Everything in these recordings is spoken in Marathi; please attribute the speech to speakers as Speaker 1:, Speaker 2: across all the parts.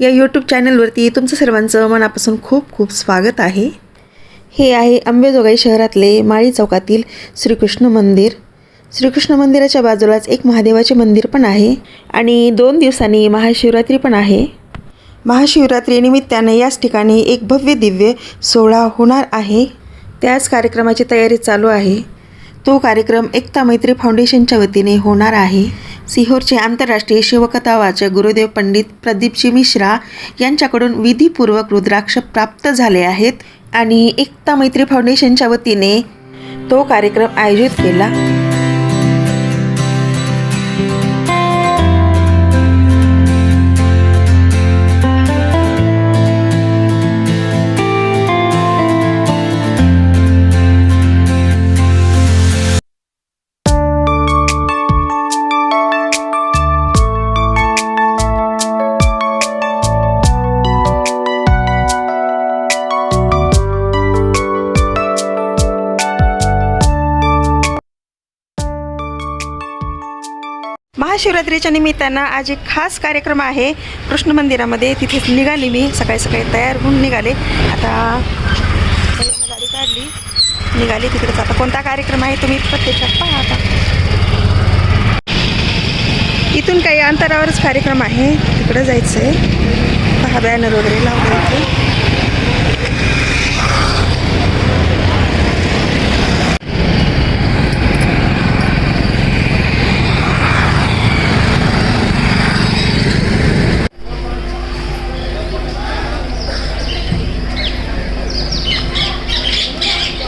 Speaker 1: या यूट्यूब चॅनलवरती तुमचं सर्वांचं मनापासून खूप खूप स्वागत आहे. हे आहे अंबेजोगाई शहरातले माळी चौकातील श्रीकृष्ण मंदिर. श्रीकृष्ण मंदिराच्या बाजूलाच एक महादेवाचे मंदिर पण आहे आणि दोन दिवसांनी महाशिवरात्री पण आहे. महाशिवरात्री निमित्ताने याच ठिकाणी एक भव्य दिव्य सोहळा होणार आहे. त्याच कार्यक्रमाची तयारी चालू आहे. तो कार्यक्रम एकता मैत्री फाउंडेशनच्या वतीने होणार आहे. सिहोरचे आंतरराष्ट्रीय शिवकथा वाचक गुरुदेव पंडित प्रदीपजी मिश्रा यांच्याकडून विधीपूर्वक रुद्राक्ष प्राप्त झाले आहेत आणि एकता मैत्री फाउंडेशनच्या वतीने तो कार्यक्रम आयोजित केला. नवरात्रीच्या निमित्तानं आज एक खास कार्यक्रम आहे. कृष्ण मंदिरामध्ये तिथेच निघाली मी. सकाळी सकाळी तयार होऊन निघाले. आता गाडी काढली. निघाली तिकडेच. आता कोणता कार्यक्रम आहे तुम्ही प्रत्यक्षात पहा आता. इथून काही अंतरावरच कार्यक्रम आहे. तिकडं जायचं आहे पहा बॅनर वगैरे लावले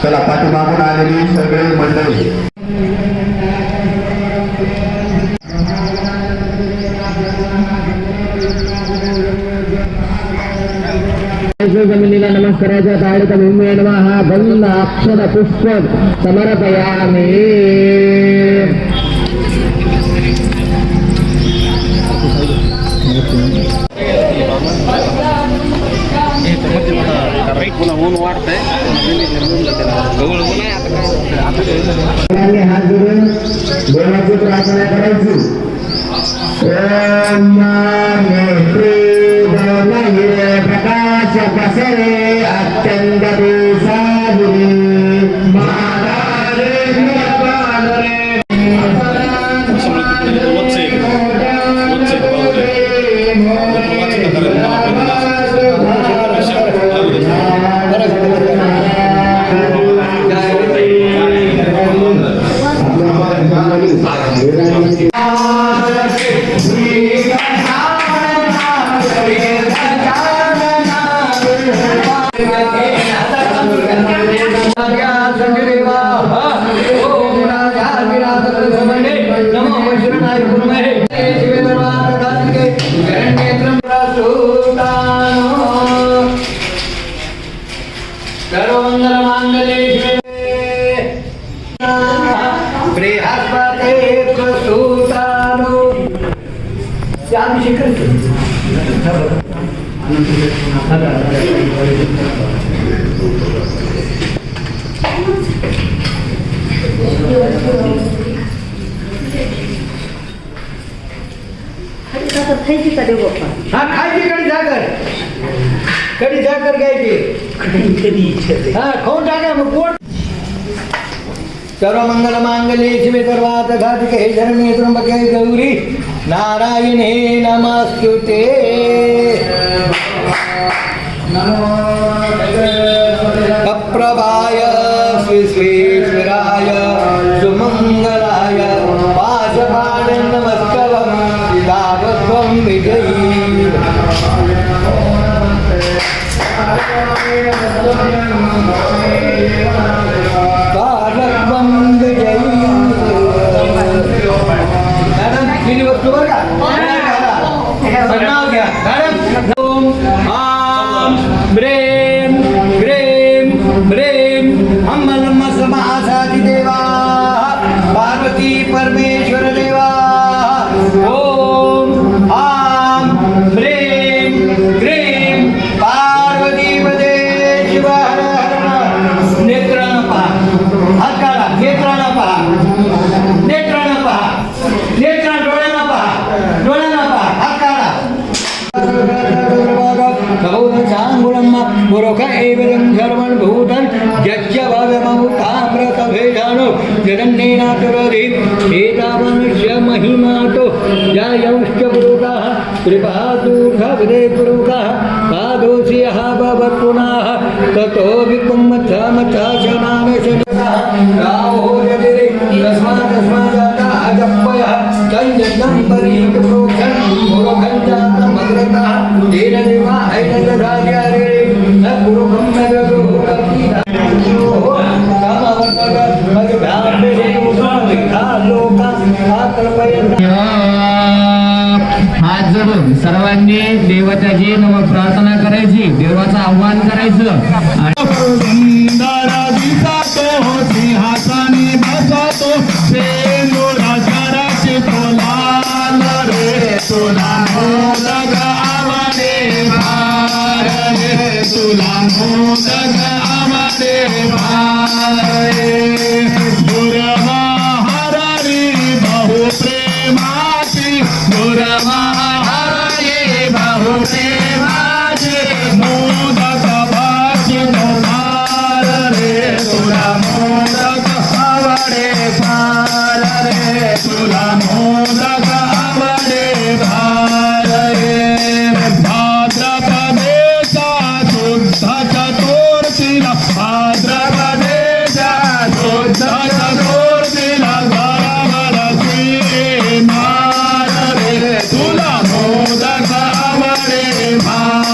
Speaker 2: चला पाठीमागून आलेली सगळे मंडळी.
Speaker 3: जमिनीला नमस्काराच्या ताडीत भूमी हा बंद अक्षर पुष्प समर्पयामी. सगळ्यांनी हात जोडून देवाची प्रार्थना करायची हा खायची कडी जाकर कडी साखर घ्यायची? हा खाऊन टाका मग पोट. सर्व मंगल मांगल्ये शिवे सर्वात घातिके धर्मे त्र्यंबके गौरी. नारायणे नमस्तुते अप्रभाय श्रीश्वेश्वराय सुमङ्गलाय पाशपाण Hombre. पुरुषाः कृपादूर्धविदे पुरुषाः पादोषि यः ततो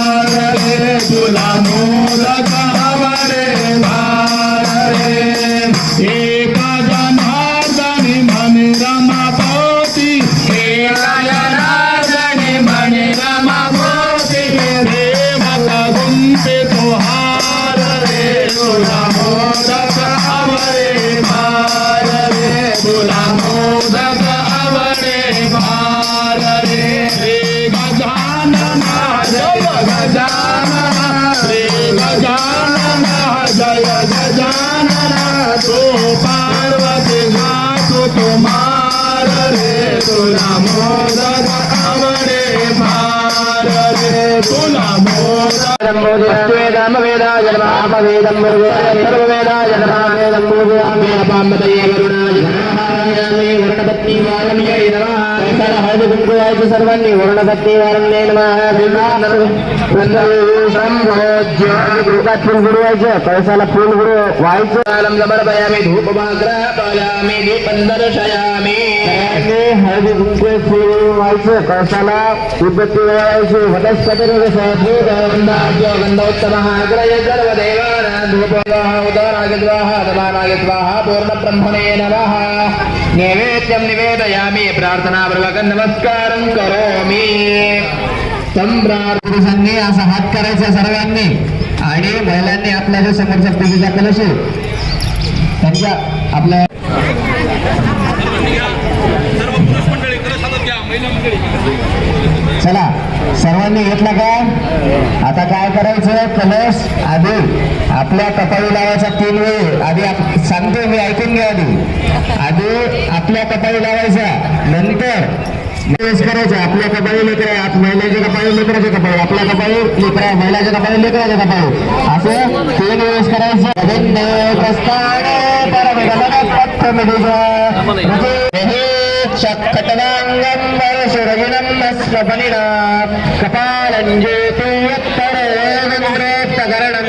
Speaker 4: रे तुला मोदक వేదం వేదాయ వేదం వేదాయ వరుణాయ వరుణపత్ని వారమి
Speaker 5: सर्वांनी वर्णपत्नी वारणे गृहात फुल बुडवायचं कळसाला फुल बुडव व्हायचं. समर्पयामी धूप पायामी दीपं दर्शयामी. हळदी कुंकू फुल व्हायचं. कळसाला उद्बत्ती वळवायची वनस्पती गंधोत्तमः अग्रय धूपवाः उदरागद्वाः दमानागद्वाः पूर्णब्रह्मणे नमः। नैवेद्यं निवेदयामि प्रार्थनापूर्वक नमस्कारं करोमि। संप्रार्थनांनी असा हात करायचा सर्वांनी. आणि महिलांनी आपल्या जो समोरच्या पूजेचा कलश आहे, त्यांच्या आपल्या चला. सर्वांनी घेतला का? आता काय करायचं? कलश आधी आपल्या कपाळी लावायचा तीन वेळ. आधी सांगतो मी ऐकून घ्या आधी. आधी आपल्या कपाळी लावायचा. नंतर करायचं. आपल्या कपाळी लेकर आप महिलाच्या कपाळी लेकराचे कपाळी. आपल्या कपाळी लेकरा महिलाच्या कपाळी लेकराचे कपाळी. असं तीन वेळेस करायचं. अभिन्न प्रस्थान चक्कटनांगं वरसुरगिनं स्वपनिना कपालञ्जेतुयत्तरेन्द्रेत्तकरणं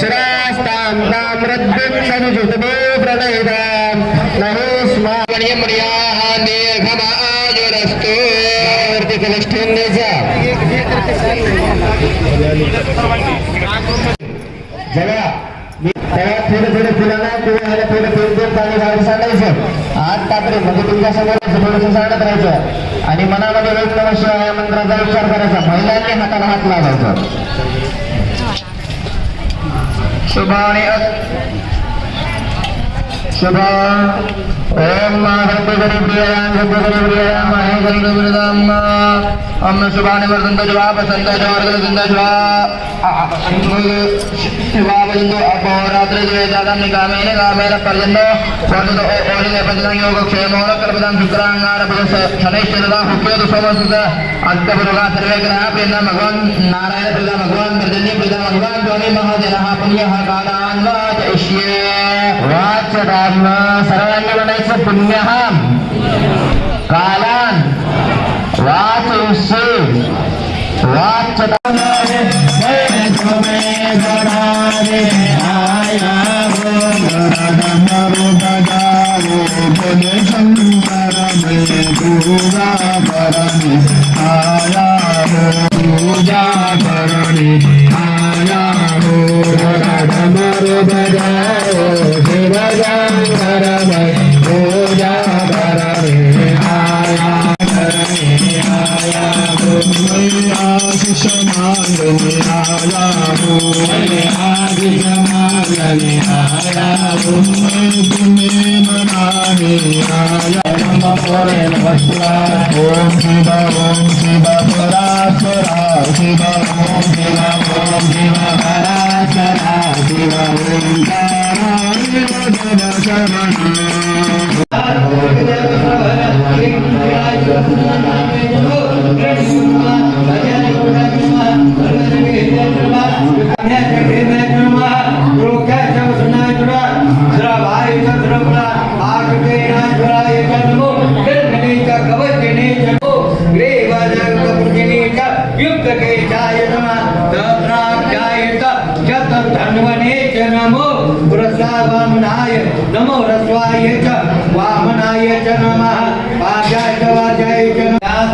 Speaker 5: शिरास्तां ताम्रद्भिं सनुजुतमे दीर्घमायुरस्तु जगा थोडे थोडे फुलांना थोडे थोडे दोन पाणी घालून सांगायचं. आठ तापरे म्हणजे तुमच्यासमोर थोडंसं सांगत राहायचं. आणि मनामध्ये एक शिवाय या मंत्राचा विचार करायचा. महिलांनी हाताला हात लावायचा. शुभाने शुभा. ओम अम्न शुभानि वर्धन्त शिवा वसन्त शवर्गन्त शिवा शिवाबन्धु नारायण प्रियदा भगवान् वाच वाचकाम सर्वांनी म्हणायचं पुण्यहाम कालान वाचयुष्ये वाचता
Speaker 4: हो, हो, हो. पूजा करणे. आया हो. मांगणे आया हो आशिष मांगणे आया हो तुम्ही मनाने आया नमस्कार ओम शिव ओम शिव परात्परा शिव ओम शिव ओम शिव परात्परा शिव ओंकारा देव शरण
Speaker 3: नमो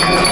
Speaker 3: Thank you.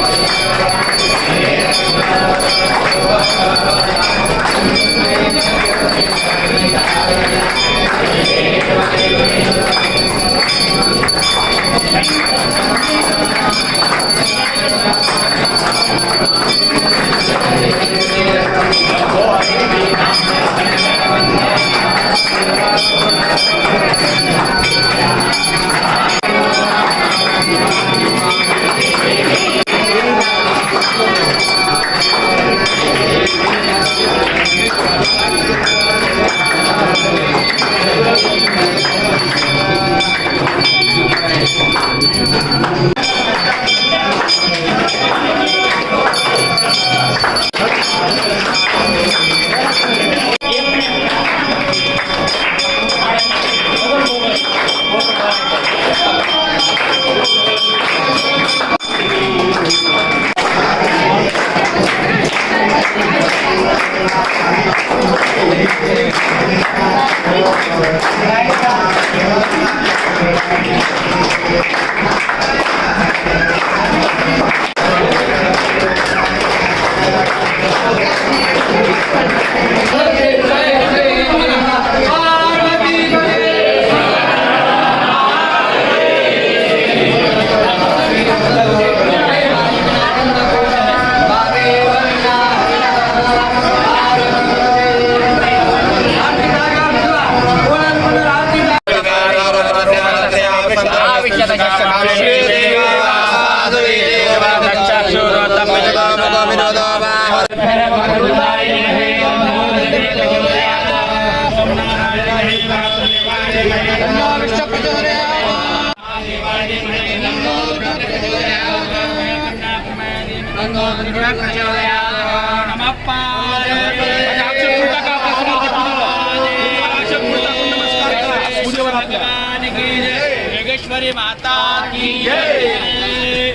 Speaker 3: योगेश्वरी माता की जय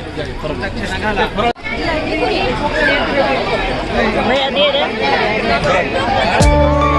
Speaker 6: भैया दे दे